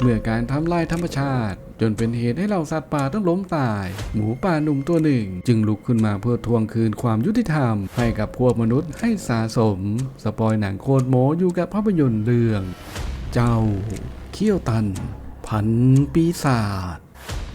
เมื่อการทำลายธรรมชาติ จนเป็นเหตุให้เหล่าสัตว์ป่าต้องล้มตาย หมูป่าหนุ่มตัวหนึ่ง จึงลุกขึ้นมาเพื่อทวงคืนความยุติธรรม ให้กับพวกมนุษย์ให้สะสม สปอยหนังโคตรโมอยู่กับภาพยนตร์เรื่อง เจ้า เขี้ยวตัน พันปีศาจ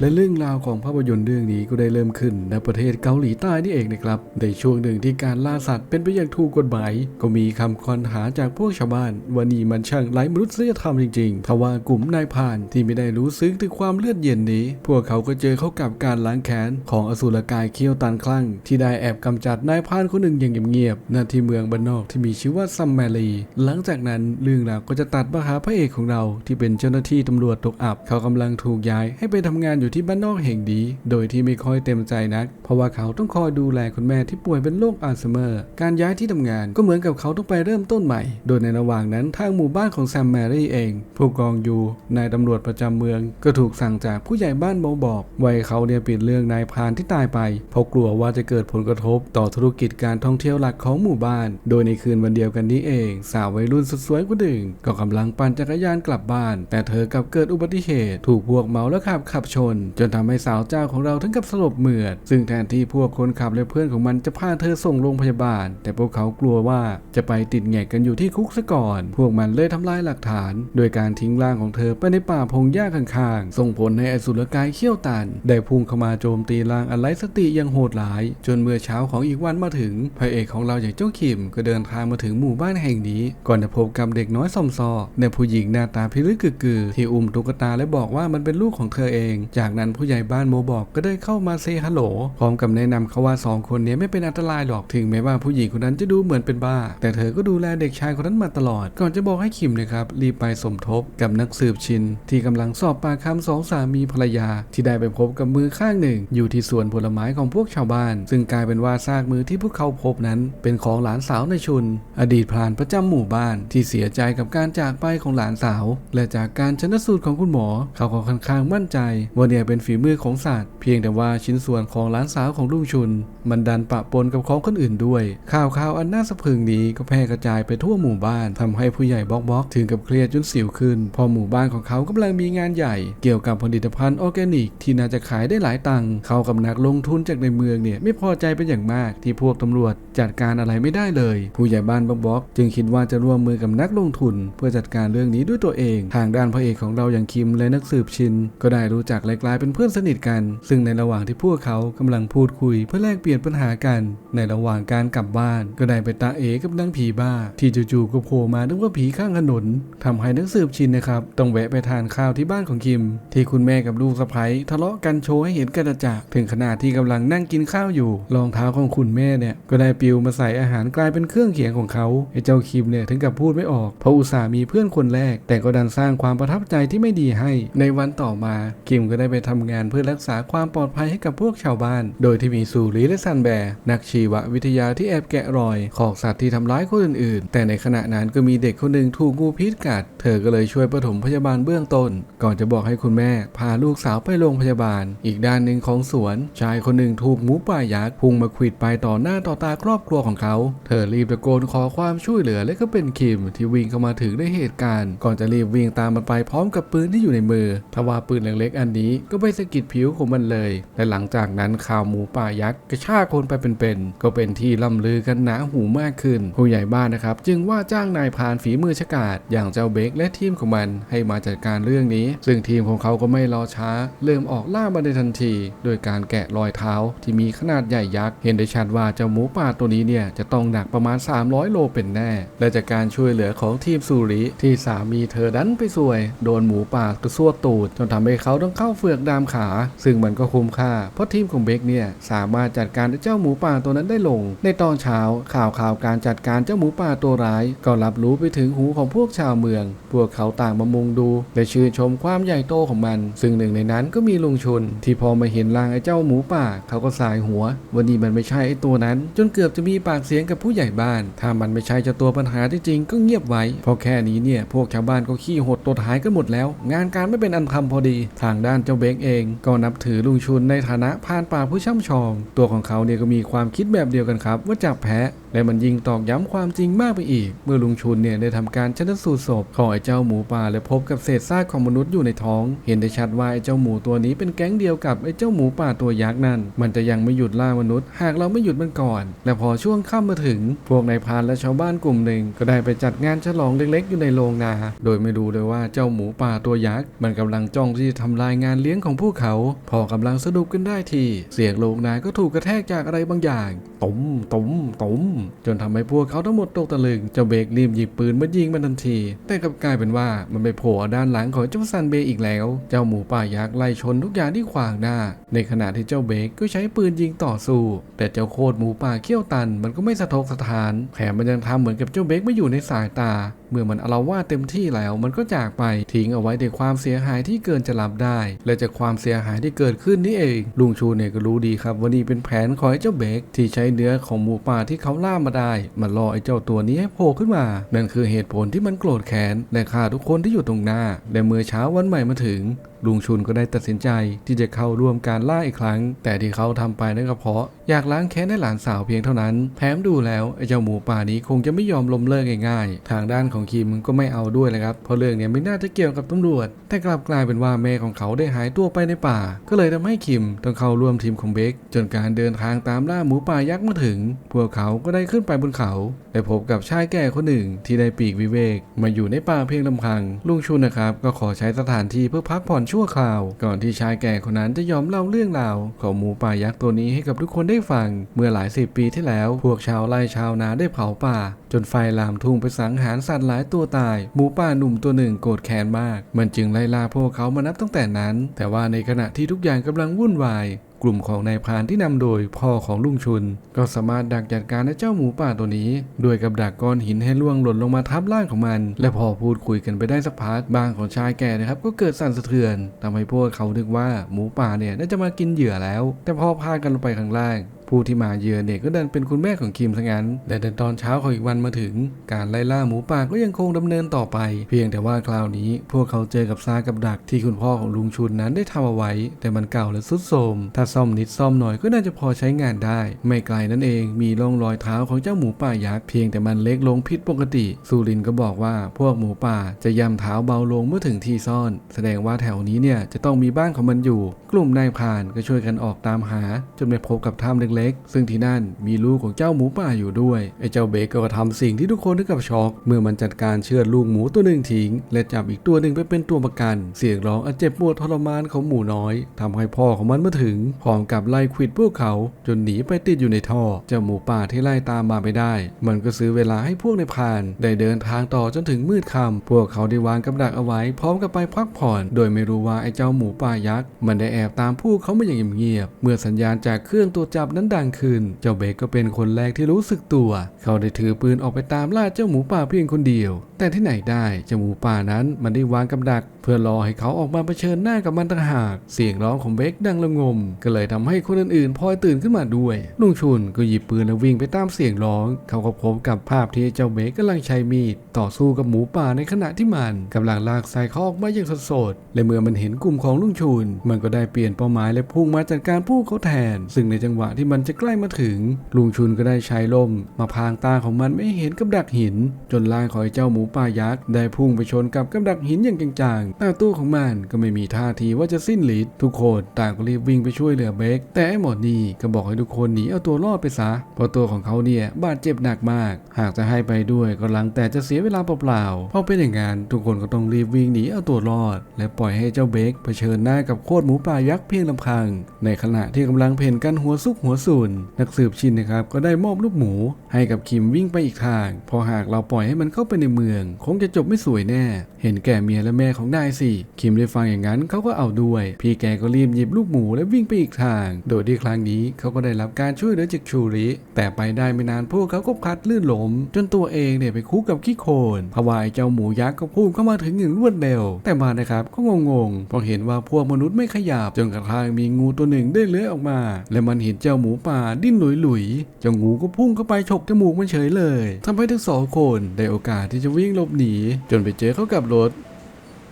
และเรื่องราวของภาพยนตร์เรื่องนี้ก็ได้เริ่มขึ้นในประเทศเกาหลีใต้นี่เองนะครับ ในช่วงหนึ่งที่การล่าสัตว์เป็นไปอย่างถูกกฎหมาย ก็มีคำคอนหาจากพวกชาวบ้านว่านี่มันช่างไร้มนุษยธรรมจริงๆทว่ากลุ่มนายพานที่ไม่ได้รู้ซึ้งถึงความเลือดเย็นนี้ พวกเขาก็เจอเข้ากับการล้างแค้นของอสูรกายเคี้ยวตันคลั่ง ที่ได้แอบกำจัดนายพานคนหนึ่งอย่างเงียบๆณที่เมืองบ้านนอกที่มีชื่อว่าซัมแมรีหลังจากนั้นเรื่องราวก็จะตัดมาหาพระเอกของเรา ที่เป็นเจ้าหน้าที่ตำรวจตกอับ เขากำลังถูกย้ายให้ไปทำงานอยู่อยู่ที่บ้านนอกแห่งดีโดยที่ไม่ค่อยเต็มใจนัก เพราะว่าเขาต้องคอยดูแลคุณแม่ที่ป่วยเป็นโรคอัลไซเมอร์ การย้ายที่ทำงานก็เหมือนกับเขาต้องไปเริ่มต้นใหม่ โดยในระหว่างนั้นทางหมู่บ้านของแซมแมรี่เอง ผู้กองยูนายตำรวจประจำเมือง ก็ถูกสั่งจากผู้ใหญ่บ้านมาบอกไว้เขาเนี่ยปิดเรื่องนายพรานที่ตายไป เพราะกลัวว่าจะเกิดผลกระทบต่อธุรกิจการท่องเที่ยวหลักของหมู่บ้าน โดยในคืนวันเดียวกันนี้เอง สาววัยรุ่นสุดสวยคนหนึ่งก็กำลังปั่นจักรยานกลับบ้าน แต่เธอกลับเกิดอุบัติเหตุ ถูกพวกเมาแล้วขับขับชนจนทำให้สาวเจ้าของเราถึงกับสลบเหมือด ซึ่งแทนที่พวกคนขับและเพื่อนของมันจะพาเธอส่งโรงพยาบาล แต่พวกเขากลัวว่าจะไปติดแงกกันอยู่ที่คุกซะก่อน พวกมันเลยทำลายหลักฐาน โดยการทิ้งร่างของเธอไปในป่าพงหญ้าข้างๆ ส่งผลให้อสุรกายเขี้ยวตัน ได้พุ่งเข้ามาโจมตีร่างอันไร้สติอย่างโหดร้าย จนเมื่อเช้าของอีกวันมาถึงพระเอกของเราอย่างเจ้าขิมก็เดินทางมาถึงหมู่บ้านแห่งนี้ ก่อนจะพบกับเด็กน้อยซอมซอในผู้หญิงหน้าตาพิลึกกึกๆที่อุ้มตุ๊กตาและบอกว่ามันเป็นลูกของเธอเองจากากนั้นผู้ใหญ่บ้านโมบอกก็ได้เข้ามาเซฮัลโหลพร้อมกับแนะนำเขาว่าสองคนนี้ไม่เป็นอันตรายหรอกถึงแม้ว่าผู้หญิงคนนั้นจะดูเหมือนเป็นบ้า แต่เธอก็ดูแลเด็กชายคนนั้นมาตลอด ก่อนจะบอกให้คิมนะครับรีบไปสมทบกับนักสืบชิน ที่กำลังสอบปากคำสองสามีภรรยา ที่ได้ไปพบกับมือข้างหนึ่ง อยู่ที่สวนผลไม้ของพวกชาวบ้าน ซึ่งกลายเป็นว่าซากมือที่พวกเขาพบนั้น เป็นของหลานสาวในชุน อดีตพรานประจำหมู่บ้าน ที่เสียใจกับการจากไปของหลานสาว และจากการชนสูตรของคุณหมอ เขาก็ค่อนข้างมั่นใจว่าเนี่ยเป็นฝีมือของศาสตร์เพียงแต่ว่าชิ้นส่วนของหลานสาวของลุงชุน มันดันปะปนกับของคนอื่นด้วย ข่าวข่าวอันน่าสะพรึงนี้ก็แพร่กระจายไปทั่วหมู่บ้านทำให้ผู้ใหญ่บล็อกบล็อกถึงกับเครียดจนสิวขึ้น พอหมู่บ้านของเขากำลังมีงานใหญ่ เกี่ยวกับผลิตภัณฑ์ออร์แกนิก ที่น่าจะขายได้หลายตังค์เขากับนักลงทุนจากในเมืองเนี่ยไม่พอใจเป็นอย่างมากที่พวกตำรวจจัดการอะไรไม่ได้เลย ผู้ใหญ่บ้านบล็อกบล็อกจึงคิดว่าจะร่วมมือกับนักลงทุน เพื่อจัดการเรื่องนี้ด้วยตัวเอง ทางด้านพระเอกของเราอย่างคิมและนักสืบชินก็ได้รู้จักและลายเป็นเพื่อนสนิทกัน ซึ่งในระหว่างที่พวกเขากำลังพูดคุยเพื่อแลกเปลี่ยนปัญหากัน ในระหว่างการกลับบ้าน ก็ได้ไปตาเอกับนางผีบ้า ที่จู่ๆก็โผล่มานึกว่าผีข้างถนนทำให้นักสืบชินนะครับต้องแวะไปทานข้าวที่บ้านของคิม ที่คุณแม่กับลูกสะใภ้ทะเลาะกันโชว์ให้เห็นกันจะถึงขนาดที่กำลังนั่งกินข้าวอยู่รองเท้าของคุณแม่เนี่ยก็ได้ปิวมาใส่อาหารกลายเป็นเครื่องเคียงของเขาไอ้เจ้าคิมเนี่ยถึงกับพูดไม่ออกเพราะอุตส่าห์มีเพื่อนคนแรก แต่ก็ดันสร้างความประทับใจที่ไม่ดีให้ ในวันต่อมาคิมก็ได้ไปทำงานเพื่อรักษาความปลอดภัยให้กับพวกชาวบ้าน โดยที่มีซูรีและซันแบร์นักชีววิทยาที่แอบแกะรอย ของสัตว์ที่ทำร้ายคนอื่นๆ แต่ในขณะนั้นก็มีเด็กคนหนึ่งถูกงูพิษกัด เธอก็เลยช่วยปฐมพยาบาลเบื้องต้น ก่อนจะบอกให้คุณแม่ พาลูกสาวไปโรงพยาบาล อีกด้านหนึ่งของสวนชายคนหนึ่งถูกหมูป่ายักษ์พุ่งมาขวิดไปต่อหน้าต่อตาครอบครัวของเขา เธอรีบตะโกนขอความช่วยเหลือและก็เป็นคิมที่วิ่งเข้ามาถึงในเหตุการณ์ ก่อนจะรีบวิ่งตามมันไปพร้อมกับปืนที่อยู่ในมือทว่าปืนเล็กๆอันนี้ก็ไปสะกิดผิวของมันเลย และหลังจากนั้นข่าวหมูป่ายักษ์กระชากคนไปเป็นๆก็เป็นที่ล่ำลือกันหนาหูมากขึ้น ผู้ใหญ่บ้านนะครับ จึงว่าจ้างนายพานฝีมือฉกาจอย่างเจ้าเบคและทีมของมันให้มาจัดการเรื่องนี้ ซึ่งทีมของเขาก็ไม่รอช้า เริ่มออกล่ามาในทันที โดยการแกะรอยเท้าที่มีขนาดใหญ่ยักษ์เห็นได้ชัดว่าเจ้าหมูป่าตัวนี้เนี่ยจะต้องหนักประมาณ 300 โลเป็นแน่ และจากการช่วยเหลือของทีมซูริที่สามีเธอดันไปซวย โดนหมูป่ากระซวกตูด จนทำให้เขาต้องเข้าเฟือกดามขา ซึ่งมันก็คุ้มค่า เพราะทีมของเบคเนี่ยสามารถจัดการเจ้าหมูป่าตัวนั้นได้ลง ในตอนเช้าข่าวข่าวการจัดการเจ้าหมูป่าตัวร้าย ก็รับรู้ไปถึงหูของพวกชาวเมือง พวกเขาต่างมามุงดู และชื่นชมความใหญ่โตของมัน ซึ่งหนึ่งในนั้นก็มีลุงชน ที่พอมาเห็นร่างไอ้เจ้าหมูป่า เขาก็สายหัว วันนี้มันไม่ใช่ไอ้ตัวนั้น จนเกือบจะมีปากเสียงกับผู้ใหญ่บ้าน ถ้ามันไม่ใช่เจ้าตัวปัญหาที่จริงก็เงียบไว้ เพราะแค่นี้เนี่ยพวกชาวบ้านก็ขี้หดตัวท้ายกันหมดแล้ว งานการไม่เป็นอันทำพอดี ทางด้านเจ้าเบงเองก็นับถือลุงชุนในฐานะพานป่าผู้ช่ำชอง ตัวของเขาเนี่ยก็มีความคิดแบบเดียวกันครับ ว่าจับแพะ และมันยิ่งตอกย้ำความจริงมากไปอีก เมื่อลุงชุนเนี่ยได้ทำการชันสูตรศพของไอ้เจ้าหมูป่าและพบกับเศษซากของมนุษย์อยู่ในท้อง เห็นได้ชัดว่าไอ้เจ้าหมูตัวนี้เป็นแก๊งเดียวกับไอ้เจ้าหมูป่าตัวยักษ์นั่น มันจะยังไม่หยุดล่ามนุษย์ หากเราไม่หยุดมันก่อน และพอช่วงค่ำมาถึง พวกนายพานและชาวบ้านกลุ่มหนึ่งก็ได้ไปจัดงานฉลองเล็กๆ อยู่ในโรงนา โดยไม่รู้เลยว่าเจ้าหมูป่าตัวยักษ์มันกำลังจ้องที่จะทำลายงานเลี้ยงของพวกเขา พอกำลังสนุกกันได้ที เสียงโรงนาก็ถูกกระแทกจากอะไรบางอย่างตุ้มตุ้มตุ้มจนทำให้พวกเขาทั้งหมดตกตะลึงเจ้าเบกรีบหยิบปืนมายิงมันทันที แต่กลับกลายเป็นว่ามันไปโผล่ด้านหลังของเจ้าซันเบอีกแล้ว เจ้าหมูป่ายักษ์ไล่ชนทุกอย่างที่ขวางหน้า ในขณะที่เจ้าเบกก็ใช้ปืนยิงต่อสู้ แต่เจ้าโคตรหมูป่าเขี้ยวตัน มันก็ไม่สะทกสะทานแถมมันยังทำเหมือนกับเจ้าเบกไม่อยู่ในสายตาเมื่อมันอาลาวาดเต็มที่แล้วมันก็จากไปทิ้งเอาไว้ในความเสียหายที่เกินจะรับได้ และจากความเสียหายที่เกิดขึ้นนี่เอง ลุงชูเนี่ยก็รู้ดีครับว่านี่เป็นแผนของไอ้เจ้าเบกที่ใช้เนื้อของหมูป่าที่เขาล่ามาได้ มาล่อไอ้เจ้าตัวนี้ให้โผล่ขึ้นมา นั่นคือเหตุผลที่มันโกรธแค้นและฆ่าทุกคนที่อยู่ตรงหน้าและเมื่อเช้าวันใหม่มาถึงลุงชุนก็ได้ตัดสินใจที่จะเข้าร่วมการล่าอีกครั้ง แต่ที่เขาทำไปนั่นก็เพราะอยากล้างแค้นให้หลานสาวเพียงเท่านั้นแถมดูแล้วไอ้เจ้าหมูป่านี้คงจะไม่ยอมล้มเลิกง่ายๆ ทางด้านของคิมก็ไม่เอาด้วยเลยครับเพราะเรื่องเนี้ยไม่น่าจะเกี่ยวกับตำรวจ แต่กลับกลายเป็นว่าแม่ของเขาได้หายตัวไปในป่า ก็เลยทำให้คิมต้องเข้าร่วมทีมของเบคจนการเดินทางตามล่าหมูป่ายักษ์มาถึง พวกเขาก็ได้ขึ้นไปบนเขาได้พบกับชายแก่คนหนึ่งที่ได้ปีกวิเวก มาอยู่ในป่าเพียงลำพังลุงชุนนะครับก็ขอใช้สถานที่เพื่อพักผ่อนชั่วคราว ก่อนที่ชายแก่คนนั้นจะยอมเล่าเรื่องราวของหมูป่ายักษ์ตัวนี้ให้กับทุกคนได้ฟัง เมื่อหลายสิบปีที่แล้ว พวกชาวไร่ชาวนาได้เผาป่า จนไฟลามทุ่งไปสังหารสัตว์หลายตัวตาย หมูป่าหนุ่มตัวหนึ่งโกรธแค้นมาก มันจึงไล่ล่าพวกเขามานับตั้งแต่นั้น แต่ว่าในขณะที่ทุกอย่างกำลังวุ่นวาย กลุ่มของนายพรานที่นำโดยพ่อของลุงชุน ก็สามารถดักจัดการไอ้เจ้าหมูป่าตัวนี้ ด้วยกับดักก้อนหินให้ล่วงหล่นลงมาทับร่างของมัน และพอพูดคุยกันไปได้สักพักบางของชายแก่นะครับก็เกิดสั่นสะเทือนทำให้พวกเขานึกว่าหมูป่าเนี่ยน่าจะมากินเหยื่อแล้ว แต่พอพากันลงไปข้างล่าง ผู้ที่มาเยือนเนี่ยก็ดันเป็นคุณแม่ของคิมซะงั้นแต่ในตอนเช้าของอีกวันมาถึง การไล่ล่าหมูป่าก็ยังคงดำเนินต่อไป เพียงแต่ว่าคราวนี้พวกเขาเจอกับซากับดักที่คุณพ่อของลุงชุนนั้นได้ทำเอาไว้ แต่มันเก่าและสุดโทรมถ้าซ่อมนิดซ่อมหน่อยก็น่าจะพอใช้งานได้ ไม่ไกลนั่นเองมีร่องรอยเท้าของเจ้าหมูป่ายักษ์เพียงแต่มันเล็กลงผิดปกติซูรินก็บอกว่าพวกหมูป่าจะย่ำเท้าเบาลงเมื่อถึงที่ซ่อน แสดงว่าแถวนี้เนี่ยจะต้องมีบ้านของมันอยู่ กลุ่มนายพานก็ช่วยกันออกตามหาจนไปพบกับถ้ำเล็กๆซึ่งที่นั่นมีลูกของเจ้าหมูป่าอยู่ด้วยไอ้เจ้าเบกก็ทำสิ่งที่ทุกคนถึงกับช็อกเมื่อมันจัดการเชือดลูกหมูตัวหนึ่งทิ้งและจับอีกตัวหนึ่งไปเป็นตัวประกัน เสียงร้องอันเจ็บปวดทรมานของหมูน้อยทำให้พ่อของมันมาถึงพร้อมกับไล่ควิดพวกเขา จนหนีไปติดอยู่ในท่อ เจ้าหมูป่าที่ไล่ตามมาไม่ได้ มันก็ซื้อเวลาให้พวกในพาน ได้เดินทางต่อจนถึงมืดค่ำพวกเขาได้วางกับดักเอาไว้ พร้อมกับไปพักผ่อน โดยไม่รู้ว่าไอ้เจ้าหมูป่ายักษ์มันได้แอบตามพวกเขามาอย่างเงียบเมื่อสัญญาณจากเครื่องตรวจับนั้นดังขึ้น เจ้าเบกก็เป็นคนแรกที่รู้สึกตัว เขาได้ถือปืนออกไปตามล่าเจ้าหมูป่าเพียงคนเดียว แต่ที่ไหนได้เจ้าหมูป่านั้นมันได้วางกับดัก เพื่อรอให้เขาออกมาเผชิญหน้ากับมันต่างหาก เสียงร้องของเบคดังระงม ก็เลยทำให้คนอื่นๆพลอยตื่นขึ้นมาด้วยลุงชุนก็หยิบปืนแล้ววิ่งไปตามเสียงร้อง เขาก็พบกับภาพที่เจ้าเบคกำลังใช้มีดต่อสู้กับหมูป่าในขณะที่มันกำลังลากใส่เขาออกมาอย่างสดๆและเมื่อมันเห็นกลุ่มของลุงชุน มันก็ได้เปลี่ยนเป้าหมายและพุ่งมาจัดการผู้เขาแทน ซึ่งในจังหวะที่มันันจะใกล้มาถึง ลุงชุนก็ได้ใช้ล่ม มาพางตาของมันไม่เห็นกับดักหิน จนร่างของเจ้าหมูป่ายักษ์ได้พุ่งไปชนกับกับดักหินอย่างจังๆแต่ตัวของมันก็ไม่มีท่าทีว่าจะสิ้นฤทธิ์ทุกคนต่างก็รีบวิ่งไปช่วยเหลือเบคแต่ไอ้หมอนี่ก็บอกให้ทุกคนหนีเอาตัวรอดไปซะเพราะตัวของเขาเนี่ยบาดเจ็บหนักมาก หากจะให้ไปด้วยก็หลังแต่จะเสียเวลาเปล่าๆเพราะเป็นอย่างนั้นทุกคนก็ต้องรีบวิ่งหนีเอาตัวรอด และปล่อยให้เจ้าเบคเผชิญหน้ากับโคตรหมูป่ายักษ์เพียงลำพัง ในขณะที่กำลังเพ่นกันหัวซุกหัวซุนนักสืบชินนะครับก็ได้มอบลูกหมู ให้กับคิมวิ่งไปอีกทาง พอหากเราปล่อยให้มันเข้าไปในเมือง คงจะจบไม่สวยแน่ เห็นแก่เมียและแม่ของนายสิคิมได้ฟังอย่างนั้นเขาก็เอาด้วย พี่แกก็รีบหยิบลูกหมูและวิ่งไปอีกทาง โดยที่ครั้งนี้เขาก็ได้รับการช่วยเหลือจากชูริ แต่ไปได้ไม่นานพวกเขาก็พลัดลื่นล้มจนตัวเองเนี่ยไปคุกกับขี้โคลนพวายเจ้าหมูยักษ์ก็พุ่งเข้ามาถึงอย่างรวดเร็ว แต่มานะครับก็งงๆเพราะเห็นว่าพวกมนุษย์ไม่ขยับจนกระทั่งมีงูตัวหนึ่งได้เลื้อยออกมา และมันเห็นเจ้าหมูป่าดิ้นหลุยๆเจ้างูก็พุ่งเข้าไปฉกจมูกมันเฉยเลยทำให้ทั้งสองคนได้โอกาสที่จะวิ่งหลบหนี จนไปเจอเข้ากับรถ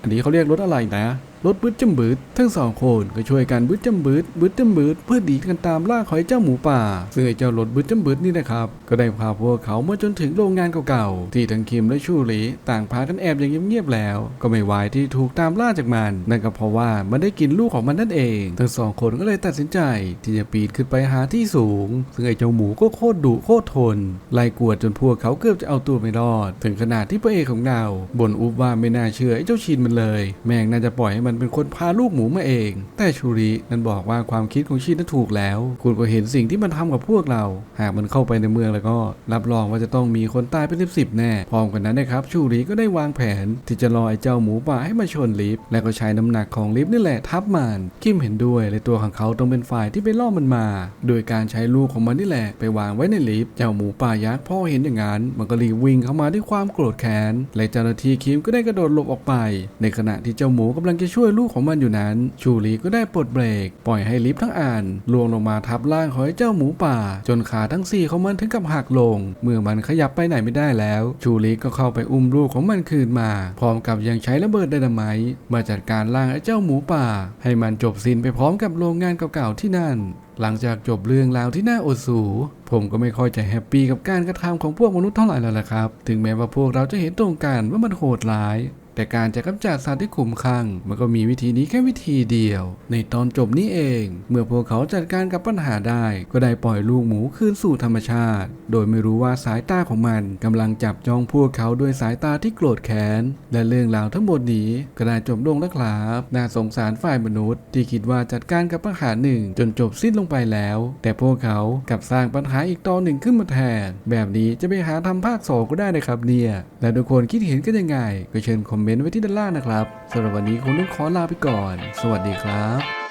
อันนี้เขาเรียกรถอะไรนะ รถบึ้ดจำบึดทั้งสองคนก็ช่วยกันบึ้ดจำบึดบึ้ดจำบึดเพื่อดีกันตามล่าหอยเจ้าหมูป่า ซึ่งไอ้เจ้ารถบึ้ดจำบึดนี่นะครับก็ได้พาพวกเขามาจนถึงโรงงานเก่าๆที่ทั้งคิมและชูหลีต่างพากันแอบอย่างเงียบๆแล้ว ก็ไม่ไหวที่ถูกตามล่าจากมัน นั่นก็เพราะว่ามันได้กินลูกของมันนั่นเอง ทั้งสองคนก็เลยตัดสินใจที่จะปีนขึ้นไปหาที่สูง ซึ่งไอ้เจ้าหมูก็โคตรดุโคตรทนไล่กวดจนพวกเขาเกือบจะเอาตัวไม่รอด ถึงขนาดที่พระเอกของเราบ่นอุบว่าไม่น่าเชื่อไอ้เจ้าชินมันเลย แม่งน่าจะปล่อยให้มันเป็นคนพาลูกหมูมาเอง แต่ชูรินั้นบอกว่าความคิดของชินนั้นถูกแล้ว คุณก็เห็นสิ่งที่มันทำกับพวกเรา หากมันเข้าไปในเมืองแล้วก็ รับรองว่าจะต้องมีคนตายเป็นสิบๆแน่ พร้อมกันนั้นนะครับ ชูริก็ได้วางแผน ที่จะรอไอ้เจ้าหมูป่าให้มาชนลิฟต์และก็ใช้น้ำหนักของลิฟต์นี่แหละทับมัน คิมเห็นด้วยเลยตัวของเขาต้องเป็นฝ่ายที่ไปล่อมันมา โดยการใช้ลูกของมันนี่แหละไปวางไว้ในลิฟต์เจ้าหมูป่ายักษ์พอเห็นอย่างนั้นมันก็รีบวิ่งเข้ามาด้วยความโกรธแค้นและเจ้าหน้าที่คิมก็ได้กระโดดหลบออกไป ในขณะที่เจ้าหมูกำลังจะช่วยยลูกของมันอยู่นั้น ชูรีก็ได้ปลดเบรก ปล่อยให้ลิฟต์ทั้งอ่านลวงลงมาทับร่างของไอ้เจ้าหมูป่า จนขาทั้งสี่ของมันถึงกับหักลง เมื่อมันขยับไปไหนไม่ได้แล้ว ชูรีก็เข้าไปอุ้มลูกของมันคืนมา พร้อมกับยังใช้ระเบิดไดนาไมต์มาจัดการร่างไอ้เจ้าหมูป่า ให้มันจบสิ้นไปพร้อมกับโรงงานเก่าๆที่นั่น หลังจากจบเรื่องราวที่น่าอดสูผมก็ไม่ค่อยจะแฮปปี้กับการกระทำของพวกมนุษย์เท่าไหร่แล้วละครับ ถึงแม้ว่าพวกเราจะเห็นตรงกันว่ามันโหดร้าย แต่การจะกำจัดสัตว์ที่ขุมขังมันก็มีวิธีนี้แค่วิธีเดียว ในตอนจบนี้เอง เมื่อพวกเขาจัดการกับปัญหาได้ ก็ได้ปล่อยลูกหมูคืนสู่ธรรมชาติ โดยไม่รู้ว่าสายตาของมันกำลังจับจ้องพวกเขาด้วยสายตาที่โกรธแค้นและเรื่องราวทั้งหมดนี้ก็ได้จบลงแล้วครับน่าสงสารฝ่ายมนุษย์ ที่คิดว่าจัดการกับปัญหาหนึ่งจนจบสิ้นลงไปแล้ว แต่พวกเขากลับสร้างปัญหาอีกตอนหนึ่งขึ้นมาแทน แบบนี้จะไปหาทำภาคสองก็ได้นะครับเนี่ยและทุกคนคิดเห็นกันยังไงก็เชิญคอมมเมนต์ไว้ที่ด้านล่างนะครับสำหรับวันนี้คงต้องขอลาไปก่อน สวัสดีครับ